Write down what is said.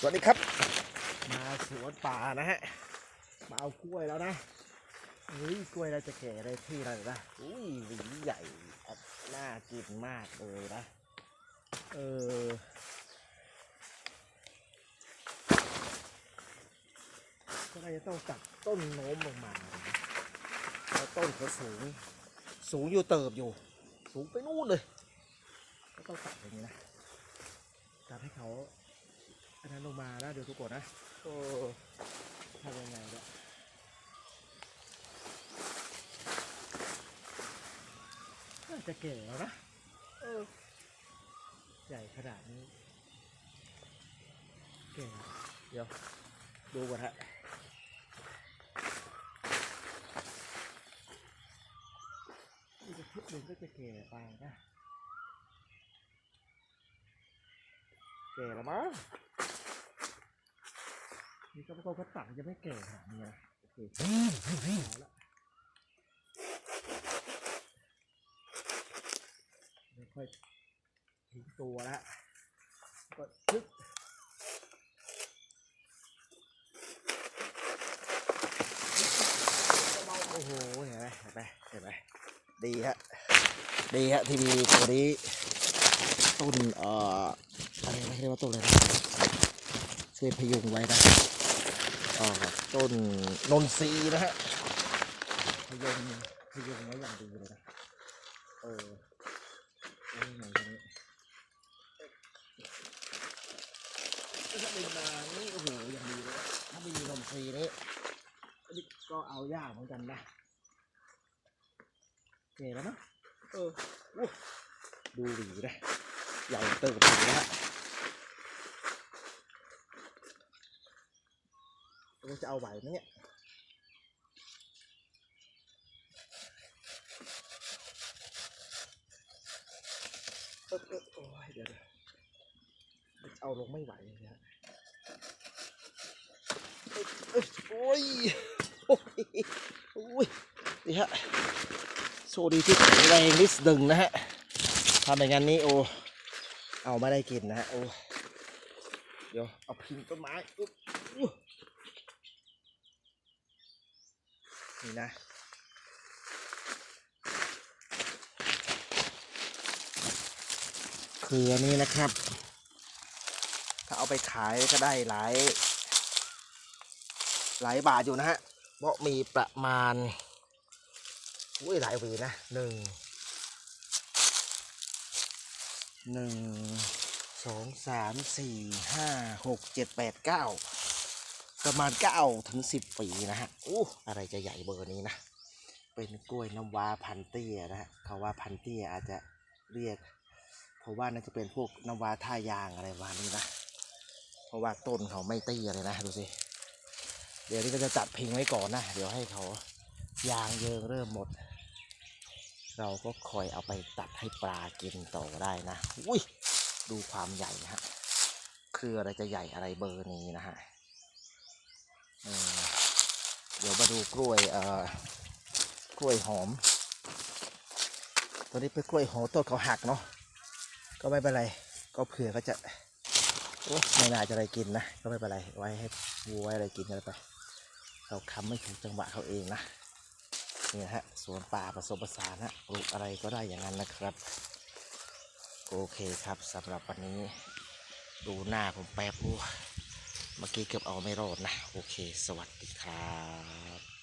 สวัสดีครับ มาสวนป่านะฮะ มาเอากล้วยแล้วนะเฮ้ยกล้วยเราจะแก่ได้ที่อะไรนะอุ้ยหวีใหญ่น่ากินมากเลยนะ เออก็น่าจะต้องตัดต้นโน้มลงมานะเพราะต้นเขาสูง สูงอยู่เติบอยู่ สูงไปนู่นเลย ก็ต้องตัดอย่างนี้นะตัดให้เขาอันนั้นลงมานะเดี๋ยวทุกคนนะ โอ้ทำยังไงเนี่ยน่าจะเก่แล้วนะเออใหญ่ขนาดนี้ เก่ง เดี๋ยว ดูก่อนฮะนี่จะชุดหนึ่งก็จะเก่ไปนะแก่แล้วมั้ง นี่ก็ก็ตัดยังไม่แก่ขนาดนี้นะโอเคเอาละไม่ค่อยถึงตัวแล้วก็ชึกโอ้โหเห็นไหมเห็นไหมเห็นไหมดีฮะดีฮะที่มีตัวนี้ต้นเอ่ออะไรนะเรียกว่าต้นอะไรนะช่วยพยุงไว้นะ อ่าต้นนนทรีนะฮะพยงพยงไว้อย่างดีเลยนะเออไหนตรงนี้ถ้าเป็นมานี่โอ้โหอย่างดีเลยถ้าไม่มีนนทรีนี้ก็เอายากเหมือนกันนะเก๋แล้วนะเออดูหวีนะใหญ่เติบโตนะฮะ เราจะเอาไหวไหมเนี่ยเอยเอยโอ้ยเดี๋ยวเดี๋ยวเอาลงไม่ไหวเลยฮะเอ้ยโอ้ยโอ้ยโอ้ยนี่ฮะโชคดีที่แรงนิดหนึ่งนะฮะถ้าไม่งั้นนี่โอ้เอาไม่ได้กินนะฮะโอ้เดี๋ยวเอาพิงต้นไม้อุ๊บอุ๊ย นี่นะคืออันนี้นะครับ ถ้าเอาไปขายก็ได้หลายหลายบาทอยู่นะฮะ เพราะมีประมาณอุ้ยหลายวีนะหนึ่งหนึ่งสองสามสี่ห้าหกเจ็ดแปดเก้า ประมาณเก้าถึงสิบปีนะฮะอู้อะไรจะใหญ่เบอร์นี้นะ เป็นกล้วยน้ำว้าพันเตี้ยนะฮะเขาว่าพันเตี้ยอาจจะเรียก เพราะว่าน่าจะเป็นพวกน้ำว้าท่ายางอะไรประมาณนี้นะ เพราะว่าต้นเขาไม่เตี้ยเลยนะดูสิ เดี๋ยวนี้ก็จะจัดพิงไว้ก่อนนะ เดี๋ยวให้เขายางเยิงเริ่มหมด เราก็คอยเอาไปตัดให้ปลากินต่อได้นะ อุ้ยดูความใหญ่นะฮะ คืออะไรจะใหญ่อะไรเบอร์นี้นะฮะ เเดี๋ยวมาดูกล้วยกล้วยหอม ตัวนี้เป็นกล้วยหอมต้นเขาหักเนาะ ก็ไม่เป็นไร ก็เผื่อก็จะไม่น่าจะอะไรกินนะ ก็ไม่เป็นไร ไว้ให้วัวไว้อะไรกินกันไป เราค้ำไม่ถูกจังหวะเขาเองนะนี่ฮะ สวนป่าผสมผสานฮะ ปลูกอะไรก็ได้อย่างนั้นนะครับ โอเคครับสำหรับวันนี้ ดูหน้าผมแป๊บโอ้ เมื่อกี้เกือบเอาไม่รอดนะ โอเค สวัสดีครับ